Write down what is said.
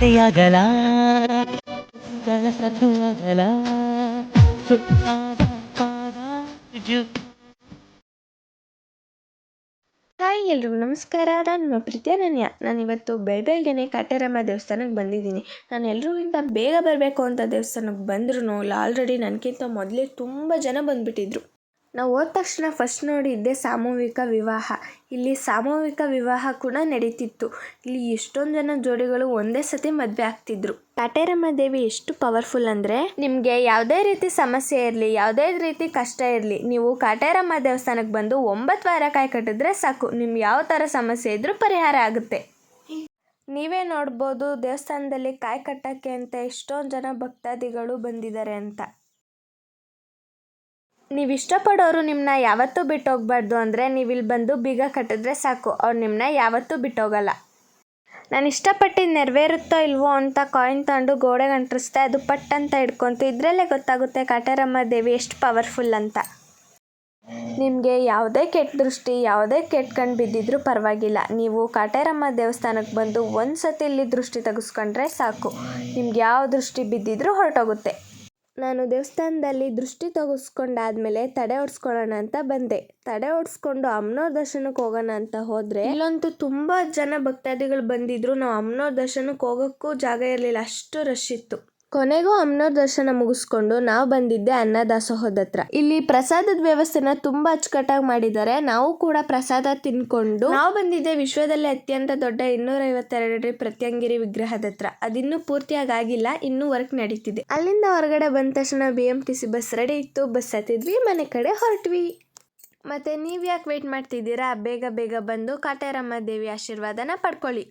ತೆಯಗಲ ಜಲಸಲ hi ಎಲ್ರಿಗೂ ನಮಸ್ಕಾರ. ನಾನು ನಿಮ್ಮ ಪ್ರೀತಿಯ ನಾನು ಇವತ್ತು ಬೆಳಬೆಳಗ್ಗೆನೆ ಕಾಟೇರಮ್ಮ ದೇವಸ್ಥಾನಕ್ಕೆ ಬಂದಿದ್ದೀನಿ. ನಾನು ಎಲ್ರಿಗಿಂತ ಬೇಗ ಬರಬೇಕು ಅಂತ ದೇವಸ್ಥಾನಕ್ಕೆ ಬಂದ್ರೂ ಆಲ್ರೆಡಿ ನನಗಿಂತ ಮೊದಲೇ ತುಂಬ ಜನ ಬಂದುಬಿಟ್ಟಿದ್ರು. ನಾವು ಹೋದ ತಕ್ಷಣ ಫಸ್ಟ್ ನೋಡಿದ್ದೆ ಸಾಮೂಹಿಕ ವಿವಾಹ. ಇಲ್ಲಿ ಸಾಮೂಹಿಕ ವಿವಾಹ ಕೂಡ ನಡೀತಿತ್ತು. ಇಲ್ಲಿ ಎಷ್ಟೊಂದು ಜನ ಜೋಡಿಗಳು ಒಂದೇ ಸತಿ ಮದುವೆ ಆಗ್ತಿದ್ರು. ಕಾಟೇರಮ್ಮ ದೇವಿ ಎಷ್ಟು ಪವರ್ಫುಲ್ ಅಂದರೆ, ನಿಮಗೆ ಯಾವುದೇ ರೀತಿ ಸಮಸ್ಯೆ ಇರಲಿ, ಯಾವುದೇ ರೀತಿ ಕಷ್ಟ ಇರಲಿ, ನೀವು ಕಾಟೇರಮ್ಮ ದೇವಸ್ಥಾನಕ್ಕೆ ಬಂದು ಒಂಬತ್ತು ವಾರ ಕಾಯಿ ಕಟ್ಟಿದ್ರೆ ಸಾಕು. ನಿಮ್ಗೆ ಯಾವ ಥರ ಸಮಸ್ಯೆ ಇದ್ರೂ ಪರಿಹಾರ ಆಗುತ್ತೆ. ನೀವೇ ನೋಡ್ಬೋದು ದೇವಸ್ಥಾನದಲ್ಲಿ ಕಾಯಿ ಕಟ್ಟೋಕ್ಕೆ ಅಂತ ಎಷ್ಟೊಂದು ಜನ ಭಕ್ತಾದಿಗಳು ಬಂದಿದ್ದಾರೆ ಅಂತ. ನೀವು ಇಷ್ಟಪಡೋರು ನಿಮ್ಮನ್ನ ಯಾವತ್ತೂ ಬಿಟ್ಟು ಹೋಗ್ಬಾರ್ದು ಅಂದರೆ ನೀವು ಇಲ್ಲಿ ಬಂದು ಬೀಗ ಕಟ್ಟಿದ್ರೆ ಸಾಕು. ಅವ್ರು ನಿಮ್ಮನ್ನ ಯಾವತ್ತೂ ಬಿಟ್ಟೋಗಲ್ಲ. ನಾನು ಇಷ್ಟಪಟ್ಟಿದ್ದು ನೆರವೇರುತ್ತೋ ಇಲ್ವೋ ಅಂತ ಕಾಯಿನ್ ತಗೊಂಡು ಗೋಡೆಗೆ ಅಂಟಿಸ್ದೆ ಅದು ಪಟ್ ಅಂತ ಹಿಡ್ಕೊಂತು ಇದರಲ್ಲೇ ಗೊತ್ತಾಗುತ್ತೆ, ಕಾಟಾರಮ್ಮ ದೇವಿ ಎಷ್ಟು ಪವರ್ಫುಲ್ ಅಂತ. ನಿಮಗೆ ಯಾವುದೇ ಕೆಟ್ಟ ದೃಷ್ಟಿ, ಯಾವುದೇ ಕೆಟ್ಟ ಬಿದ್ದಿದ್ರೂ ಪರವಾಗಿಲ್ಲ. ನೀವು ಕಾಟೇರಮ್ಮ ದೇವಸ್ಥಾನಕ್ಕೆ ಬಂದು ಒಂದು ಸತಿ ಇಲ್ಲಿ ದೃಷ್ಟಿ ತೆಗೆಸ್ಕೊಂಡ್ರೆ ಸಾಕು. ನಿಮ್ಗೆ ಯಾವ ದೃಷ್ಟಿ ಬಿದ್ದಿದ್ರೂ ಹೊರಟೋಗುತ್ತೆ. ನಾನು ದೇವಸ್ಥಾನದಲ್ಲಿ ದೃಷ್ಟಿ ತೆಗೆಸ್ಕೊಂಡಾದ್ಮೇಲೆ ತಡೆ ಓಡಿಸ್ಕೊಳ್ಳೋಣ ಅಂತ ಬಂದೆ. ತಡೆ ಓಡಿಸ್ಕೊಂಡು ಅಮ್ಮನವ್ರ ದರ್ಶನಕ್ಕೆ ಹೋಗೋಣ ಅಂತ ಹೋದರೆ ಇಲ್ಲಂತೂ ತುಂಬ ಜನ ಭಕ್ತಾದಿಗಳು ಬಂದಿದ್ರು. ನಾವು ಅಮ್ಮನವ್ರ ದರ್ಶನಕ್ಕೆ ಹೋಗೋಕ್ಕೂ ಜಾಗ ಇರಲಿಲ್ಲ. ಅಷ್ಟು ರಶ್ ಇತ್ತು. ಕೊನೆಗೂ ಅಮ್ಮನವ್ರ ದರ್ಶನ ಮುಗಿಸ್ಕೊಂಡು ನಾವು ಬಂದಿದ್ದೆ ಅನ್ನದಾಸೋಹದ ಹತ್ರ ಇಲ್ಲಿ ಪ್ರಸಾದದ ವ್ಯವಸ್ಥೆನ ತುಂಬಾ ಅಚ್ಚುಕಟ್ಟಾಗಿ ಮಾಡಿದ್ದಾರೆ ನಾವು ಕೂಡ ಪ್ರಸಾದ ತಿನ್ಕೊಂಡು ನಾವು ಬಂದಿದ್ದೆ ವಿಶ್ವದಲ್ಲೇ ಅತ್ಯಂತ ದೊಡ್ಡ ಇನ್ನೂರ ಐವತ್ತೆರಡರಿ ಪ್ರತ್ಯಂಗಿರಿ ವಿಗ್ರಹದ ಹತ್ರ ಅದಿನ್ನೂ ಪೂರ್ತಿಯಾಗಿ ಆಗಿಲ್ಲ ಇನ್ನೂ ವರ್ಕ್ ನಡೀತಿದೆ. ಅಲ್ಲಿಂದ ಹೊರಗಡೆ ಬಂದ ತಕ್ಷಣ B M T C bus ready ಇತ್ತು. ಬಸ್ ಹತ್ತಿದ್ವಿ, ಮನೆ ಕಡೆ ಹೊರಟ್ವಿ. ಮತ್ತೆ ನೀವು ಯಾಕೆ ವೇಟ್ ಮಾಡ್ತಿದ್ದೀರಾ? ಬೇಗ ಬೇಗ ಬಂದು ಕಾಟೇರಮ್ಮ ದೇವಿ ಆಶೀರ್ವಾದನ ಪಡ್ಕೊಳ್ಳಿ.